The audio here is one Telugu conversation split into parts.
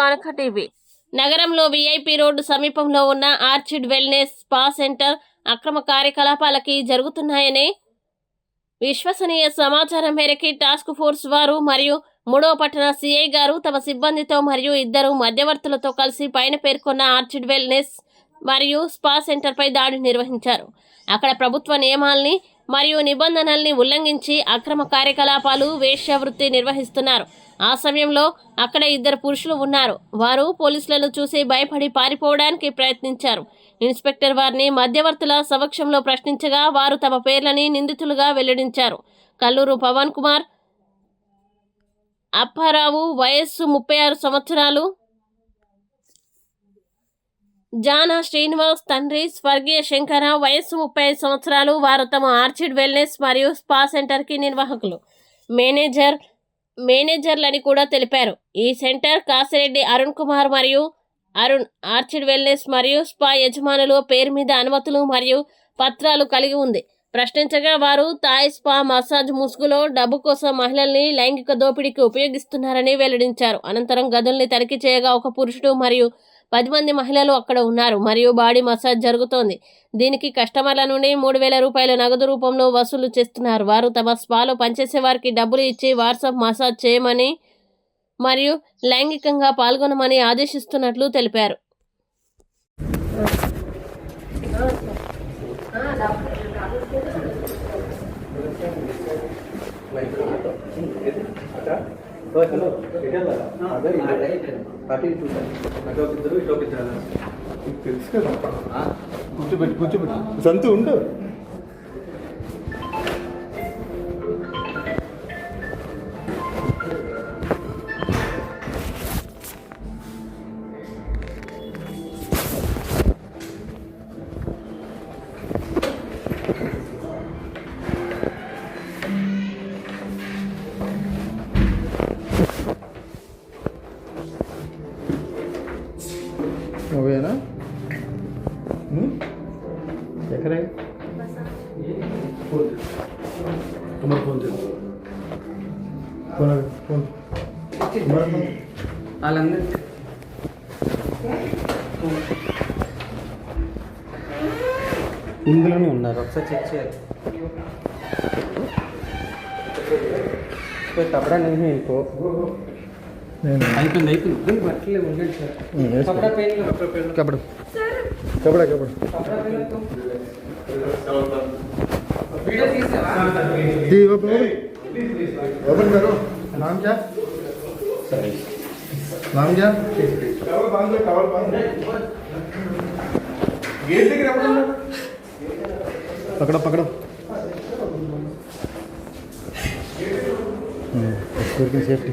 కానక టీవీ. నగరంలో విఐపి రోడ్డు సమీపంలో ఉన్న ఆర్చిడ్ వెల్నెస్ స్పా సెంటర్ అక్రమ కార్యకలాపాలకి జరుగుతున్నాయని విశ్వసనీయ సమాచారం మేరకి టాస్క్ ఫోర్స్ వారు మరియు మూడో పట్టణ సిఐ గారు తమ సిబ్బందితో మరియు ఇద్దరు మధ్యవర్తులతో కలిసి పైన పేర్కొన్న ఆర్చిడ్ వెల్నెస్ మరియు స్పా సెంటర్పై దాడి నిర్వహించారు. అక్కడ ప్రభుత్వ నియమాల్ని మరియు నిబంధనల్ని ఉల్లంఘించి అక్రమ కార్యకలాపాలు వేశ్యావృత్తి నిర్వహిస్తున్నారు. ఆ సమయంలో అక్కడ ఇద్దరు పురుషులు ఉన్నారు. వారు పోలీసులను చూసి భయపడి పారిపోవడానికి ప్రయత్నించారు. ఇన్స్పెక్టర్ వారిని మధ్యవర్తుల సమక్షంలో ప్రశ్నించగా వారు తమ పేర్లని నిందితులుగా వెల్లడించారు. కల్లూరు పవన్ కుమార్ అప్పారావు వయస్సు ముప్పై ఆరు సంవత్సరాలు జానా శ్రీనివాస్ తండ్రి స్వర్గీయ శంకర వయస్సు ముప్పై ఐదు సంవత్సరాలు. వారు తమ ఆర్చిడ్ వెల్నెస్ మరియు స్పా సెంటర్కి నిర్వాహకులు. మేనేజర్ మేనేజర్లని కూడా తెలిపారు. ఈ సెంటర్ కాసిరెడ్డి అరుణ్ కుమార్ మరియు అరుణ్ ఆర్చిడ్ వెల్నెస్ మరియు స్పా యజమానులు పేరు మీద అనుమతులు మరియు పత్రాలు కలిగి ఉంది. ప్రశ్నించగా వారు థాయ్ స్పా మసాజ్ ముసుగులో డబ్బు కోసం మహిళల్ని లైంగిక దోపిడీకి ఉపయోగిస్తున్నారని వెల్లడించారు. అనంతరం గదుల్ని తనిఖీ చేయగా ఒక పురుషుడు మరియు పది మంది మహిళలు అక్కడ ఉన్నారు. మరియు బాడీ మసాజ్ జరుగుతోంది. దీనికి కస్టమర్ల నుండి మూడు వేల రూపాయల నగదు రూపంలో వసూలు చేస్తున్నారు. వారు తమ స్పాలో పనిచేసే వారికి డబ్బులు ఇచ్చి వాట్సాప్ మసాజ్ చేయమని మరియు లైంగికంగా పాల్గొనమని ఆదేశిస్తున్నట్లు తెలిపారు. తెలుసు కదా? కూర్చోబెట్టి కూర్చోబెట్టి. సంతు ఉండు. ఎక్కడ? ఇందులోనే ఉన్నారు. ఒకసారి చెక్ చేయాలి. తప్పడానికి మీకు అయిపోయింది అయిపోయింది బట్టలే दी करो नाम क्या नाम क्या पकड़ो सेफ्टी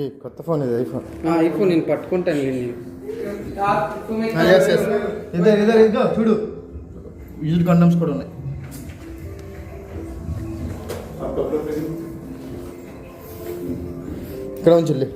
ఈ కొత్త ఫోన్ ఇది ఐఫోన్. ఐఫోన్ నేను పట్టుకుంటాను నేను. ఎస్ ఎస్ ఇద్దరు ఇద్దరు ఇదిగో చూడు. యూజ్ కండమ్స్ కూడా ఉన్నాయి. ఇక్కడ ఉంచులే